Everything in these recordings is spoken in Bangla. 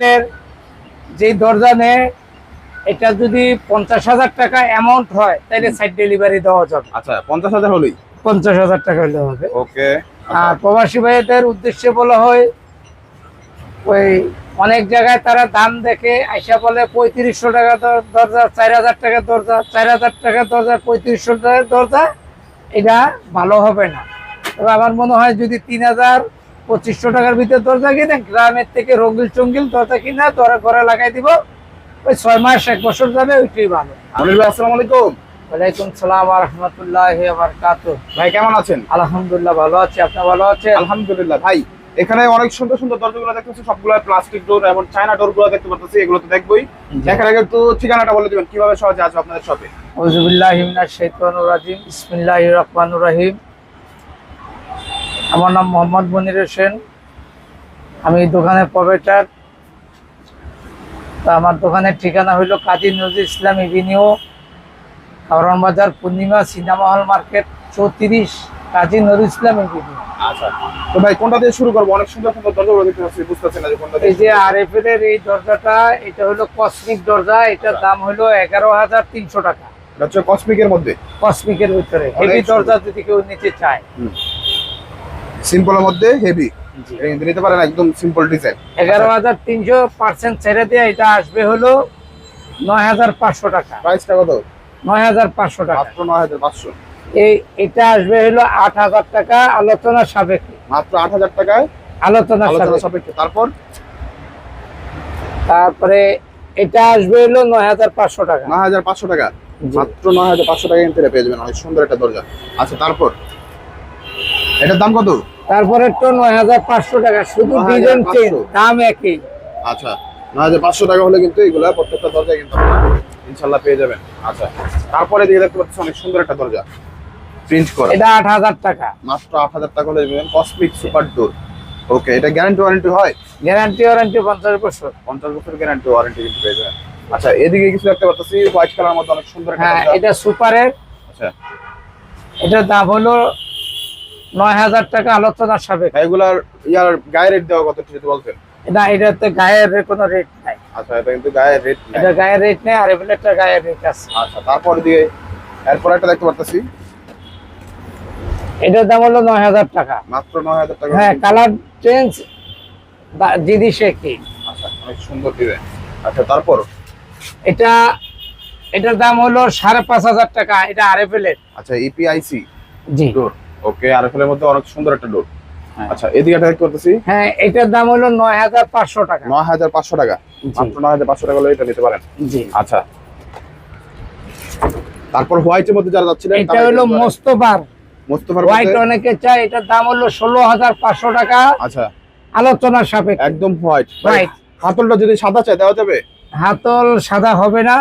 এর যেই দরজা নেয় এটা যদি পঞ্চাশ হাজার টাকা অ্যামাউন্ট হয় তাহলে সাইড ডেলিভারি দেওয়া যাবে। আচ্ছা পঞ্চাশ হাজার হলেই? পঞ্চাশ হাজার টাকা হলে হবে। ওকে আর প্রবাসী ভাইদের উদ্দেশ্যে বলা হয় ওই অনেক জায়গায় তারা দাম দেখে আইসা বলে পঁয়ত্রিশশো টাকা দরজা চার হাজার টাকা দরজা চার হাজার টাকা দরজা পঁয়ত্রিশশো টাকা দরজা এটা ভালো হবে না। তবে আমার মনে হয় যদি তিন হাজার পঁচিশশো টাকার ভিতরে দরজা কিনে গ্রামের থেকে রঙ্গিল চঙ্গিল দরজা কিনা দরে ঘরে লাগাই দিব। ওই ছয় মাস এক বছর যাবে ওইটাই ভালো। আসসালামু আলাইকুম। ওয়ালাইকুম সালাম রহমতুল্লাহ ভাই কেমন আছেন? আলহামদুলিল্লাহ ভালো আছি। আপনি ভালো আছেন? আলহামদুলিল্লাহ ভাই এখানে অনেক সুন্দর সুন্দর দরজাগুলো দেখতেছি সবগুলো প্লাস্টিক ডোর এবং চায়না ডোরগুলো দেখতে এগুলো তো দেখবোই। দেখার আগে একটু ঠিকানাটা বলে দিবেন কীভাবে সহজে আসবে আপনাদের শপে আউযুবিল্লাহি মিনাশ শাইতানির রাজিম বিসমিল্লাহির রহমানির রহিম। আমার নাম মোহাম্মদ মনির হোসেন। আমি দোকানের প্রবেটার তা আমার দোকানের ঠিকানা হইল কাজী নজরুল ইসলাম এভিনিউ কারণ বাজার পূর্ণিমা সিনেমা হল মার্কেট চৌত্রিশ কাজী নজরুল ইসলাম এভিনিউ। আচ্ছা। তো ভাই কোনটা দিয়ে শুরু করব? অনেক সুন্দর সুন্দর দরজাগুলো দেখতে পাচ্ছি বুঝতেছি না যে কোনটা এই যে আর এফ এর এই দরজাটা এটা হলো কসমিক দরজা এটার দাম হলো এগারো হাজার তিনশো টাকা। কসমিকের মধ্যে? কসমিকের ভিতরে। হেভি দরজা যদি কেউ নিতে চায়। সিম্পলের মধ্যে হেভি নিতে পারেন একদম সিম্পল ডিজাইন এগারো হাজার তিনশো পার্সেন্ট ছেড়ে দিয়ে এটা আসবে হলো নয় হাজার পাঁচশো টাকা। প্রাইসটা কত? নয় হাজার পাঁচশো টাকা। মাত্র নয় হাজার পাঁচশো। এই এটা আসবে হলো আট হাজার টাকা আলোচনা সাপেক্ষে। মাত্র আট হাজার টাকায় আলোচনা সাপেক্ষে। সাপেক্ষে। তারপর? তারপরে এটা আসবে হলো নয় হাজার পাঁচশো টাকা। নয় হাজার পাঁচশো টাকা। মাত্র নয় হাজার পাঁচশো টাকা কিনতে পেয়ে যাবেন। অনেক সুন্দর একটা দরজা। আচ্ছা তারপর? এটার দাম কত? তারপরে তো নয় হাজার পাঁচশো টাকা শুধু 9,500 ডিজাইন চেঞ্জ দাম একই। আচ্ছা নয় হাজার পাঁচশো টাকা হলে কিন্তু এগুলা প্রত্যেকটা দরজা কিন্তু ইনশাল্লাহ পেয়ে যাবেন। আচ্ছা তারপরে দিকে দেখতে পাচ্ছি অনেক সুন্দর একটা দরজা। প্রিন্ট করা। এটা আট হাজার টাকা। মাত্র আট হাজার টাকা হলে দেবেন কসমিক সুপার ডোর ওকে এটা গ্যারান্টি ওয়ারেন্টি হয়? গ্যারান্টি ওয়ারেন্টি পঞ্চাশ বছর। পঞ্চাশ বছর গ্যারান্টি ওয়ারেন্টি কিন্তু পেয়ে যাবেন। আচ্ছা এদিকে কিছু দেখতে পাচ্ছি হোয়াইট কালার মধ্যে অনেক সুন্দর হ্যাঁ এটা সুপারের আচ্ছা। এটার দাম হলো নয় হাজার টাকা আলোচনার সাপেক্ষে। এগুলার ইয়ার গায়ে রেট দেওয়া কত একটু যদি বলতেন? না এটাতে গায়ের কোনো রেট নাই। আচ্ছা এটা কিন্তু গায়ে রেট এটা গায়ের রেট নেই আর এগুলোটা গায়ের রেট আছে। আচ্ছা তারপর দিয়ে এরপর একটা দেখতে পারতেছি। এটার দাম হলো নয় হাজার টাকা। মাত্র নয় হাজার টাকা। হ্যাঁ কালার চেঞ্জ জিনিস একই আচ্ছা অনেক সুন্দর ডিজাইন আচ্ছা তারপর? এটা এটার দাম হলো সাড়ে পাঁচ হাজার টাকা এটা আর এফ এর আচ্ছা ইপিআইসি জি। ডোর ওকে আর এর মধ্যে অনেক সুন্দর একটা ডোর হ্যাঁ। আচ্ছা এদিকে একটা পারতেছি হ্যাঁ এটার দাম হলো নয় হাজার পাঁচশো টাকা। নয় হাজার পাঁচশো টাকা। মাত্র নয় হাজার পাঁচশো টাকা হলে এটা নিতে পারেন। জি। আচ্ছা। তারপর হোয়াইটের মধ্যে যারা যাচ্ছিলেন এটা হলো মোস্তফার। মোস্তফার হোয়াইট অনেকে চায় এটার দাম হলো ষোলো হাজার পাঁচশো টাকা। আচ্ছা। আলোচনার সাপেক্ষে। একদম হোয়াইট। White। হাতলটা যদি সাদা চাই দেওয়া যাবে? হাতল সাদা হবে না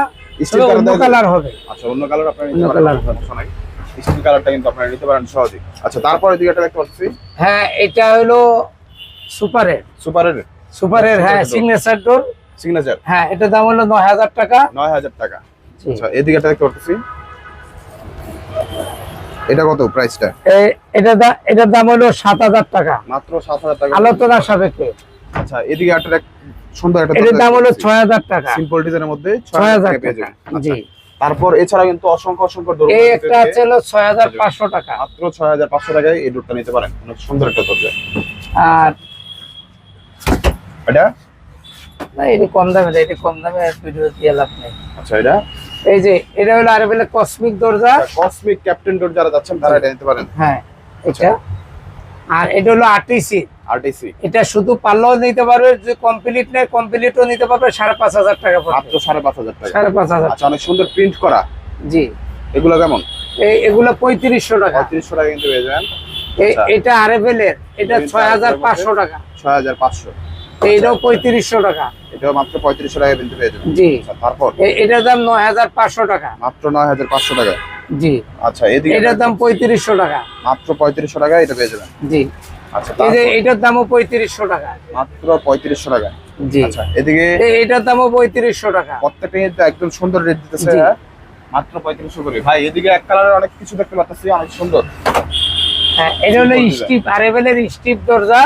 কালার অন্য কালার হবে। আচ্ছা অন্য কালার আপনারা অন্য নিতে পারেন। colour হবে। স্টিল কালারটা কিন্তু আপনারা নিতে পারেন সহজেই আচ্ছা তারপরে দিকে একটা দেখতে পাচ্ছি। হ্যাঁ এটা হলো সুপারের সুপারের সুপারের Super হ্যাঁ সিগনেচার ডোর সিগনেচার হ্যাঁ এটার দাম হলো নয় হাজার টাকা। নয় হাজার টাকা। আচ্ছা এদিকে একটা দেখতে পাচ্ছি। এটা কত প্রাইসটা এটা এটার দাম হলো সাত হাজার টাকা। মাত্র সাত হাজার টাকা। আলোচনার সাপেক্ষে। আচ্ছা এদিকে একটা সুন্দর একটা এটার দাম হলো ছয় হাজার টাকা। সিম্পল ডিজাইনের মধ্যে ছয় হাজার পেয়ে টাকা। জি আচ্ছা, তারপর এছাড়া কিন্তু অসংখ্য অসংখ্য ডোর এই একটা আছে হলো ছয় হাজার পাঁচশো টাকা। মাত্র ছয় হাজার পাঁচশো টাকায় এই ডোরটা নিতে পারেন। অনেক সুন্দর একটা দরজা আর এটা? না এটা কম দামে এটা কম দামে ভিডিও দিয়ে লাভ নেই। আচ্ছা এটা? এই যে এটা হলো আর বেলে কসমিক দরজা। কসমিক ক্যাপ্টেন ডোর যারা যাচ্ছেন তারা এটা নিতে পারেন। হ্যাঁ আচ্ছা। এটা। আর এটা হলো আরটিসি। আরটিসি? এটা শুধু পারলেও নিতে পারবে যে কমপ্লিট নেই কমপ্লিটও নিতে পারবে সাড়ে পাঁচ হাজার টাকা মাত্র সাড়ে পাঁচ হাজার টাকা। সাড়ে পাঁচ হাজার আচ্ছা অনেক সুন্দর প্রিন্ট করা। জি। এগুলো কেমন? এই এগুলো পঁয়ত্রিশশো টাকা। পঁয়ত্রিশশো টাকা কিন্তু পেয়ে যাবেন। আচ্ছা। এটা আর এর এটা ছয় হাজার পাঁচশো টাকা। ছয় হাজার পাঁচশো। এইটাও পঁয়ত্রিশশো টাকা। এটাও মাত্র পঁয়ত্রিশশো টাকা কিন্তু পেয়ে যাবেন। জি। আচ্ছা তারপর? এটার দাম নয় হাজার পাঁচশো টাকা। মাত্র নয় হাজার পাঁচশো টাকা। জি। আচ্ছা এদিকে এটার দাম পঁয়ত্রিশশো টাকা। মাত্র পঁয়ত্রিশশো টাকা এটা পেয়ে যাবেন। জি। আচ্ছা এই যে এটার দামও পঁয়ত্রিশশো টাকা। মাত্র পঁয়ত্রিশশো টাকা। জি। আচ্ছা এদিকে এটার দামও পঁয়ত্রিশশো টাকা। প্রত্যেকটা একদম সুন্দর রেট দিতেছে। মাত্র পঁয়ত্রিশশো করে। ভাই এদিকে এক কালারের অনেক কিছু দেখতে পাচ্ছি অনেক সুন্দর। হ্যাঁ এটা হলো স্টিপ আরেবেলের স্টিপ দরজা।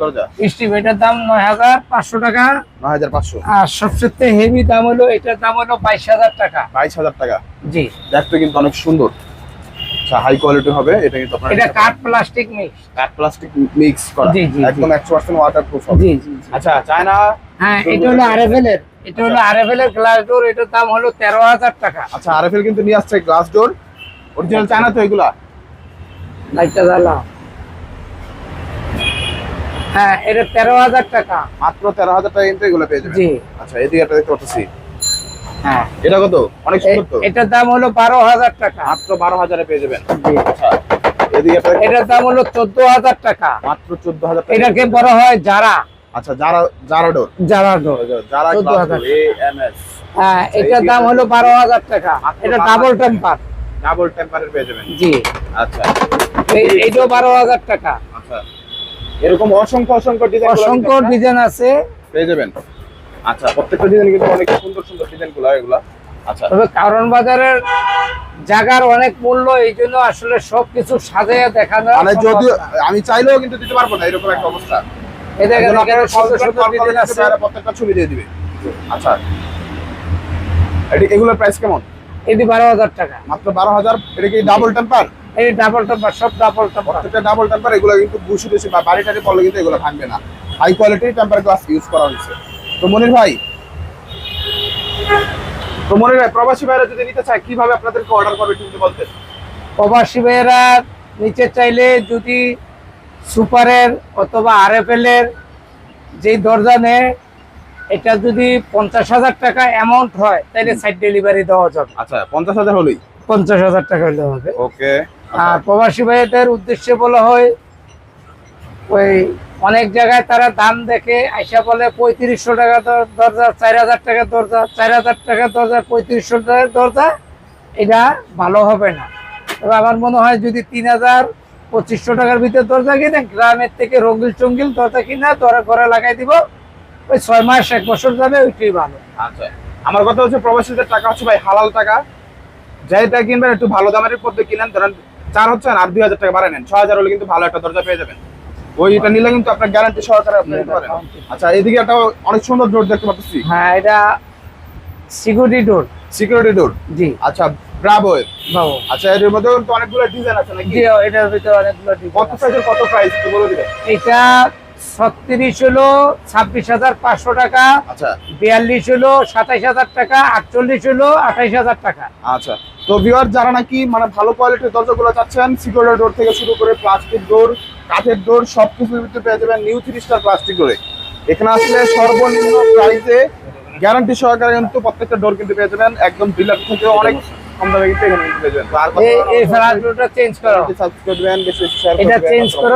দরজা। স্টিপ এটার দাম নয় হাজার পাঁচশো টাকা। নয় হাজার পাঁচশো। আর সবচেয়ে হেভি দাম হলো এটার দাম হলো বাইশ হাজার টাকা। বাইশ হাজার টাকা। জি। দেখতে কিন্তু অনেক সুন্দর। আচ্ছা হাই কোয়ালিটি হবে এটা কিন্তু আপনার এটা কাঠ প্লাস্টিক মিক্স কাঠ প্লাস্টিক মিক্স করা। একদম একশো পার্সেন্ট ওয়াটার প্রুফ হবে। জি জি। আচ্ছা চায়না? হ্যাঁ এটা হলো আরেভেলের এটা হলো আরেভেলের গ্লাস ডোর এটার দাম হলো তেরো হাজার টাকা। আচ্ছা আরএফএল কিন্তু নিয়ে আসছে গ্লাস ডোর অরিজিনাল চায়না তো এগুলা? লাইটটা জ্বালাও। হ্যাঁ এটা তেরো হাজার টাকা। মাত্র তেরো হাজার টাকা কিন্তু এগুলো পেয়ে যাবেন। জি। আচ্ছা এদিকে একটা দেখতে পাচ্ছি। হ্যাঁ। এটা কত? অনেক সুন্দর তো। এটার দাম হলো বারো হাজার টাকা। মাত্র বারো হাজারে পেয়ে যাবেন। আচ্ছা। এটার দাম হলো চোদ্দ হাজার টাকা। মাত্র চোদ্দ হাজার এটাকে বলা হয় যারা আচ্ছা যারা যারা ডোর। যারা ডোর। যারা 14,000 এ হ্যাঁ এটার দাম হলো বারো হাজার টাকা। এটা ডাবল টেম্পার ডাবল টেম্পারের পেয়ে যাবেন। জি। আচ্ছা। এইটাও বারো হাজার টাকা। আচ্ছা। এরকম অসংখ্য অসংখ্য ডিজাইন অসংখ্য ডিজাইন আছে। পেয়ে যাবেন। আচ্ছা প্রত্যেকটা ডিজাইন কিন্তু অনেক সুন্দর সুন্দর ডিজাইনগুলো এগুলা। আচ্ছা। তবে কারণ বাজারের জায়গার অনেক মূল্য এই জন্য আসলে সবকিছু সাজিয়ে দেখানো মানে যদিও আমি চাইলেও কিন্তু দিতে পারব না এরকম একটা অবস্থা। এই দেখেন এখানে সুন্দর সুন্দর ডিজাইন আছে। প্রত্যেকটা ছবি দিয়ে দিবে। আচ্ছা। এটি এগুলোর প্রাইস কেমন? এটি বারো হাজার টাকা। মাত্র বারো হাজার এটা কি ডাবল টেম্পার এই ডাবল টেম্পার সব ডাবল টেম্পার প্রত্যেকটা ডাবল টেম্পার এগুলো কিন্তু বুসি টুসি বা বাড়ি টাড়ি পড়লে কিন্তু এগুলো ভাঙবে না। হাই কোয়ালিটির টেম্পার গ্লাস ইউজ করা হয়েছে। তো মনির ভাই তো মনির ভাই প্রবাসী ভাইরা যদি নিতে চায় কীভাবে আপনাদেরকে অর্ডার করবে একটু বলতেন? প্রবাসী ভাইয়েরা নিচে চাইলে যদি সুপারের অথবা আরএফএল এর যেই দরজা নেয় এটা যদি পঞ্চাশ হাজার টাকা অ্যামাউন্ট হয় তাহলে সাইড ডেলিভারি দেওয়া যাবে। আচ্ছা পঞ্চাশ হাজার হলেই? পঞ্চাশ হাজার টাকা হলে হবে। ওকে আর প্রবাসী ভাইদের উদ্দেশ্যে বলা হয় ওই অনেক জায়গায় তারা দাম দেখে আইসা বলে পঁয়ত্রিশশো টাকা দরজা, চার হাজার টাকা দরজা, চার হাজার টাকা দরজা, পঁয়ত্রিশশো টাকার দরজা, এটা ভালো হবে না। তবে আমার মনে হয় যদি তিন হাজার পঁচিশশো টাকার ভিতরে দরজা কিনে গ্রামের থেকে রঙ্গিল টঙ্গিল দরজা কিনা দরে ঘরে লাগাই দিব, ওই ছয় মাস, এক বছর যাবে, ওইটাই ভালো। আচ্ছা আমার কথা হচ্ছে প্রবাসীদের টাকা হচ্ছে ভাই হালাল টাকা। যেটা কিনবেন, একটু ভালো দামের পদ্ধতি কিনেন, ধরেন চার হচ্ছে আর দুই হাজার টাকা বাড়ায় নেন ছ হাজার হলে কিন্তু ভালো একটা দরজা পেয়ে যাবেন। ওইটা নিলে কিন্তু আপনার গ্যারান্টি সহকারে আপনি নিতে পারেন। আচ্ছা এদিকে একটা অনেক সুন্দর ডোর দেখতে পাচ্ছি। হ্যাঁ এটা সিকিউরিটি ডোর সিকিউরিটি ডোর জি। আচ্ছা ব্রাভো বাবু আচ্ছা এর মধ্যে কিন্তু অনেকগুলো ডিজাইন আছে নাকি? জি এটার ভিতরে অনেকগুলো design কত। সাইজের কত প্রাইস একটু বলে দিবেন। এটা ছত্রিশ হলো ছাব্বিশ হাজার পাঁচশো টাকা আচ্ছা। বিয়াল্লিশ হলো সাতাইশ হাজার টাকা আটচল্লিশ হলো আঠাইশ হাজার টাকা। আচ্ছা তো ভিউয়ার যারা নাকি মানে ভালো কোয়ালিটির দরজাগুলো চাচ্ছেন সিকিউরিটি ডোর থেকে শুরু করে প্লাস্টিক ডোর কাঠের ডোর সব কিছুর ভিতরে পেয়ে যাবেন নিউ থ্রি স্টার প্লাস্টিক ডোরে এখানে আসলে সর্বনিম্ন প্রাইসে গ্যারান্টি সহকারে কিন্তু প্রত্যেকটা ডোর কিন্তু পেয়ে যাবেন। একদম ডিলার থেকে অনেক কম দামে কিন্তু এখানে পেয়ে যাবেন। আর এই চেঞ্জ করো। সাবস্ক্রাইব করবেন বেশি শেয়ার এটা চেঞ্জ করো।